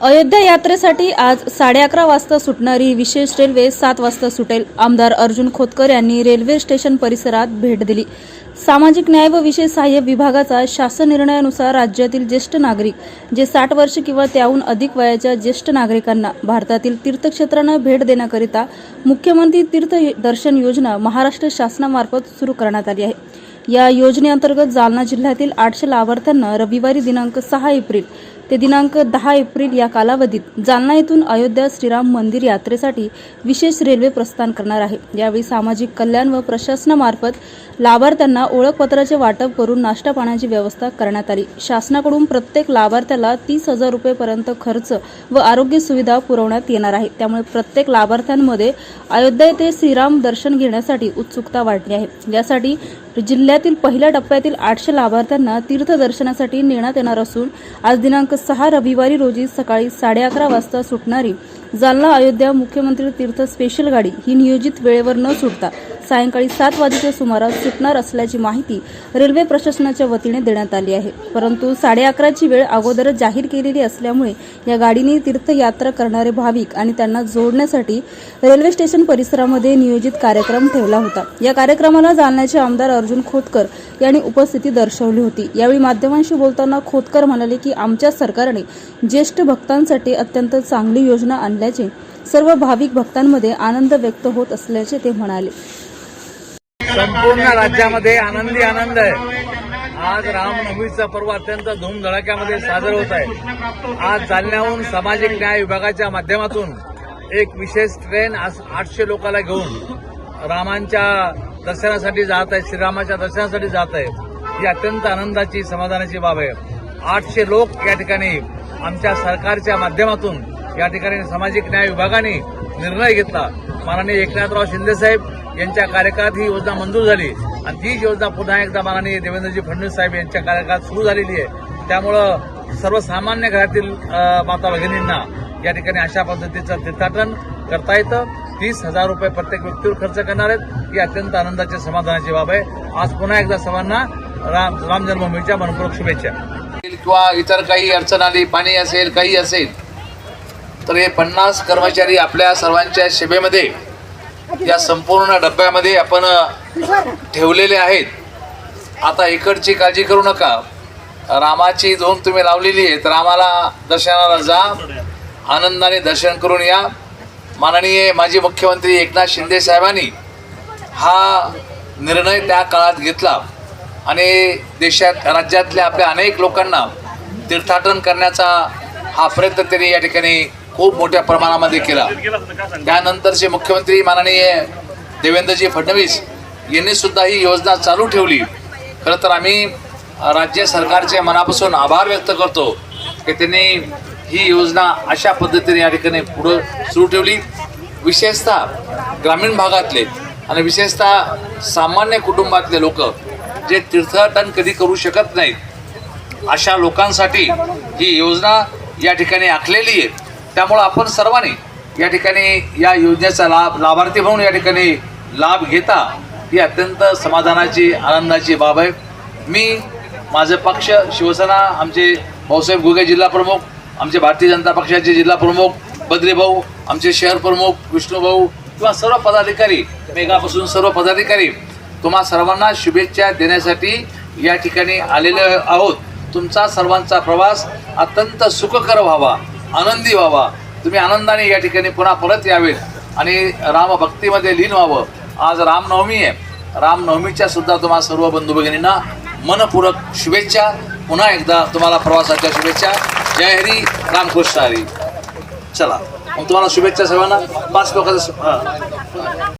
अयोध्या यात्रेसाठी आज साडे अकरा वाजता सुटणारी विशेष रेल्वे सात वाजता सुटेल. आमदार अर्जुन खोतकर यांनी रेल्वे स्टेशन परिसरात भेट दिली. सामाजिक न्याय व विशेष सहाय्य विभागाचा शासन निर्णयानुसार राज्यातील ज्येष्ठ नागरिक जे साठ वर्ष किंवा त्याहून अधिक वयाच्या ज्येष्ठ नागरिकांना भारतातील तीर्थक्षेत्रांना भेट देण्याकरिता मुख्यमंत्री तीर्थ दर्शन योजना महाराष्ट्र शासनामार्फत सुरू करण्यात आली आहे. या योजनेअंतर्गत जालना जिल्ह्यातील आठशे लाभार्थ्यांना रविवारी दिनांक सहा एप्रिल ते दिनांक दहा एप्रिल या कालावधीत जालना येथून अयोध्या श्रीराम मंदिर यात्रेसाठी विशेष रेल्वे प्रस्थान करणार आहे. यावेळी सामाजिक कल्याण व प्रशासनामार्फत लाभार्थ्यांना ओळखपत्राचे वाटप करून नाश्ता पाण्याची व्यवस्था करण्यात आली. शासनाकडून प्रत्येक लाभार्थ्याला तीस हजार रुपयेपर्यंत खर्च व आरोग्य सुविधा पुरवण्यात येणार आहे. त्यामुळे प्रत्येक लाभार्थ्यांमध्ये अयोध्या येथे श्रीराम दर्शन घेण्यासाठी उत्सुकता वाढली आहे. यासाठी जिल्ह्यातील पहिल्या टप्प्यातील आठशे लाभार्थ्यांना तीर्थदर्शनासाठी नेण्यात येणार असून आज दिनांक सहा रविवारी रोजी सकाळी साडे अकरा वाजता सुटणारी जालना अयोध्या मुख्यमंत्री तीर्थ स्पेशल गाडी ही नियोजित वेळेवर न सुटता सायंकाळी सात वाजेच्या सुमारास सुटणार असल्याची माहिती रेल्वे प्रशासनाच्या वतीने देण्यात आली आहे. परंतु साडे अकराची वेळ अगोदरच जाहीर केलेली असल्यामुळे या गाडीने तीर्थयात्रा करणारे भाविक आणि त्यांना जोडण्यासाठी रेल्वे स्टेशन परिसरामध्ये नियोजित कार्यक्रम ठेवला होता. या कार्यक्रमाला जालन्याचे आमदार अर्जुन खोतकर यांनी उपस्थिती दर्शवली होती. यावेळी माध्यमांशी बोलताना खोतकर म्हणाले की आमच्या सरकारने ज्येष्ठ भक्तांसाठी अत्यंत चांगली योजना आणली आणल्याचे सर्व भाविक भक्तांमध्ये आनंद व्यक्त होत असल्याचे ते म्हणाले. संपूर्ण राज्यामध्ये आनंदी आनंद आहे. आज रामनवमीचा पर्व अत्यंत धूमधडाक्यामध्ये साजर होत आहे. आज जालन्याहून सामाजिक न्याय विभागाच्या माध्यमातून एक विशेष ट्रेन आज आठशे लोकांना घेऊन रामांच्या दर्शनासाठी जात आहे श्रीरामाच्या दर्शनासाठी जात आहे. ही अत्यंत आनंदाची समाधानाची बाब आहे. आठशे लोक या ठिकाणी आमच्या सरकारच्या माध्यमातून या ठिकाणी सामाजिक न्याय विभागाने निर्णय घेतला. माननीय एकनाथराव शिंदेसाहेब यांच्या कार्यकाळात ही योजना मंजूर झाली. आणि तीच योजना पुन्हा एकदा माननीय देवेंद्रजी फडणवीस साहेब यांच्या कार्यकाळात सुरू झालेली आहे. त्यामुळं सर्वसामान्य घरातील माता भगिनींना या ठिकाणी अशा पद्धतीचं तीर्थाटन करता येतं. तीस हजार रुपये प्रत्येक व्यक्तीवर खर्च करणार आहेत. ही अत्यंत आनंदाची समाधानाची बाब आहे. आज पुन्हा एकदा सर्वांना राम राम जन्मभूमीच्या मनपूर्वक शुभेच्छा. किंवा इतर काही अडचण आली पाणी असेल काही असेल तर हे पन्नास कर्मचारी आपल्या सर्वांच्या सेवेमध्ये या संपूर्ण डब्यामध्ये आपण ठेवलेले आहेत. आता इकडची काळजी करू नका. रामाची धूम तुम्ही लावलेली आहे तर आम्हाला दर्शनाला जा. आनंदाने दर्शन करून या. माननीय माजी मुख्यमंत्री एकनाथ शिंदे साहेबांनी हा निर्णय त्या काळात घेतला. आणि देशात राज्यातल्या आपल्या अनेक लोकांना तीर्थाटन करण्याचा हा प्रयत्न त्यांनी या ठिकाणी खूप मोठ्या प्रमाणामध्ये केला. त्यानंतरचे मुख्यमंत्री माननीय देवेंद्रजी फडणवीस यांनी सुद्धा ही योजना चालू ठेवली. खरं तर आम्ही राज्य सरकारचे मनापासून आभार व्यक्त करतो की त्यांनी ही योजना अशा पद्धतीने या ठिकाणी पुढं सुरू ठेवली. विशेषतः ग्रामीण भागातले आणि विशेषतः सामान्य कुटुंबातले लोक जे तीर्थाटन कधी करू शकत नाहीत अशा लोकांसाठी ही योजना या ठिकाणी आखलेली आहे. त्यामुळं आपण सर्वांनी या ठिकाणी या योजनेचा लाभ लाभार्थी म्हणून या ठिकाणी लाभ घेता ही अत्यंत समाधानाची आनंदाची बाब आहे. मी माझं पक्ष शिवसेना आमचे भाऊसाहेब गुगे जिल्हा प्रमुख आमचे भारतीय जनता पक्षाचे जिल्हा प्रमुख बद्रीभाऊ आमचे शहर प्रमुख विष्णूभाऊ किंवा सर्व पदाधिकारी मेघापासून सर्व पदाधिकारी तुम्हा सर्वांना शुभेच्छा देण्यासाठी या ठिकाणी आलेले आहोत. तुमचा सर्वांचा प्रवास अत्यंत सुखकर व्हावा. आनंदी व्हावा. तुम्ही आनंदाने या ठिकाणी पुन्हा परत यावेत. आणि रामभक्तीमध्ये लीन व्हावं. आज रामनवमी आहे. रामनवमीच्या सुद्धा तुम्हा सर्व बंधू भगिनींना मनपूरक शुभेच्छा. पुन्हा एकदा तुम्हाला प्रवासाच्या शुभेच्छा. जय हरी रामकृष्ण हरी. चला. मग तुम्हाला शुभेच्छा सर्वांना पाच लोकांचं